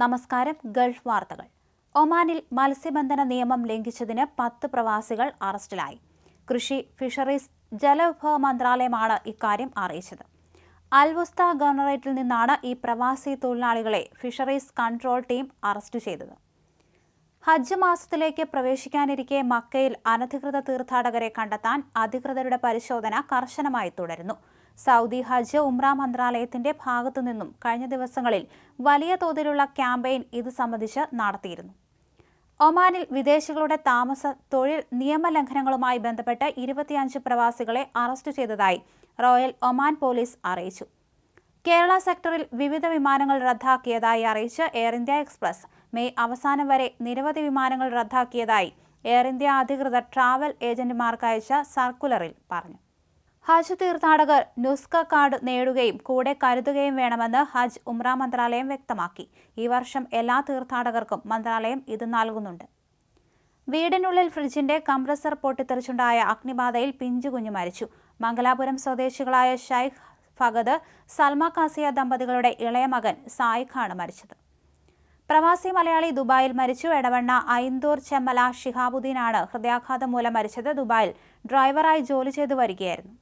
നമസ്കാരം ഗൾഫ് വാർത്തകൾ. ഒമാനിൽ മത്സ്യബന്ധന നിയമം ലംഘിച്ചതിന് പത്ത് പ്രവാസികൾ അറസ്റ്റിലായി. കൃഷി ഫിഷറീസ് ജലവിഭവ മന്ത്രാലയമാണ് ഇക്കാര്യം അറിയിച്ചത്. അൽവുസ്ത ഗവർണറേറ്റിൽ നിന്നാണ് ഈ പ്രവാസി തൊഴിലാളികളെ ഫിഷറീസ് കൺട്രോൾ ടീം അറസ്റ്റ് ചെയ്തത്. ഹജ്ജ് മാസത്തിലേക്ക് പ്രവേശിക്കാനിരിക്കെ മക്കയിൽ അനധികൃത തീർത്ഥാടകരെ കണ്ടെത്താൻ അധികൃതരുടെ പരിശോധന കർശനമായി തുടരുന്നു. സൗദി ഹജ്ജ് ഉംറ മന്ത്രാലയത്തിന്റെ ഭാഗത്തുനിന്നും കഴിഞ്ഞ ദിവസങ്ങളിൽ വലിയ തോതിലുള്ള ക്യാമ്പയിൻ ഇത് സംബന്ധിച്ച് നടത്തിയിരുന്നു. ഒമാനിൽ വിദേശികളുടെ താമസ തൊഴിൽ നിയമലംഘനങ്ങളുമായി ബന്ധപ്പെട്ട് ഇരുപത്തിയഞ്ച് പ്രവാസികളെ അറസ്റ്റ് ചെയ്തതായി റോയൽ ഒമാൻ പോലീസ് അറിയിച്ചു. കേരള സെക്ടറിൽ വിവിധ വിമാനങ്ങൾ റദ്ദാക്കിയതായി അറിയിച്ച് എയർ ഇന്ത്യ എക്സ്പ്രസ് മെയ് അവസാനം വരെ നിരവധി വിമാനങ്ങൾ റദ്ദാക്കിയതായി എയർ ഇന്ത്യ അധികൃതർ ട്രാവൽ ഏജന്റുമാർക്ക് അയച്ച സർക്കുലറിൽ പറഞ്ഞു. ഹജ്ജ് തീർത്ഥാടകർ നുസ്ക കാർഡ് നേടുകയും കൂടെ കരുതുകയും വേണമെന്ന് ഹജ്ജ് ഉംറ മന്ത്രാലയം വ്യക്തമാക്കി. ഈ വർഷം എല്ലാ തീർത്ഥാടകർക്കും മന്ത്രാലയം ഇത് നൽകുന്നുണ്ട്. വീടിനുള്ളിൽ ഫ്രിഡ്ജിന്റെ കംപ്രസർ പൊട്ടിത്തെറിച്ചുണ്ടായ അഗ്നിബാധയിൽ പിഞ്ചുകുഞ്ഞു മരിച്ചു. മംഗലാപുരം സ്വദേശികളായ ഷൈഖ് ഫഗദ് സൽമ കാസിയ ദമ്പതികളുടെ ഇളയ മകൻ സായിഖാണ് മരിച്ചത്. പ്രവാസി മലയാളി ദുബായിൽ മരിച്ചു. എടവണ്ണ ഐന്തൂർ ചെമ്മല ഷിഹാബുദ്ദീനാണ് ഹൃദയാഘാതം മൂലം മരിച്ചത്. ദുബായിൽ ഡ്രൈവറായി ജോലി ചെയ്തു വരികയായിരുന്നു.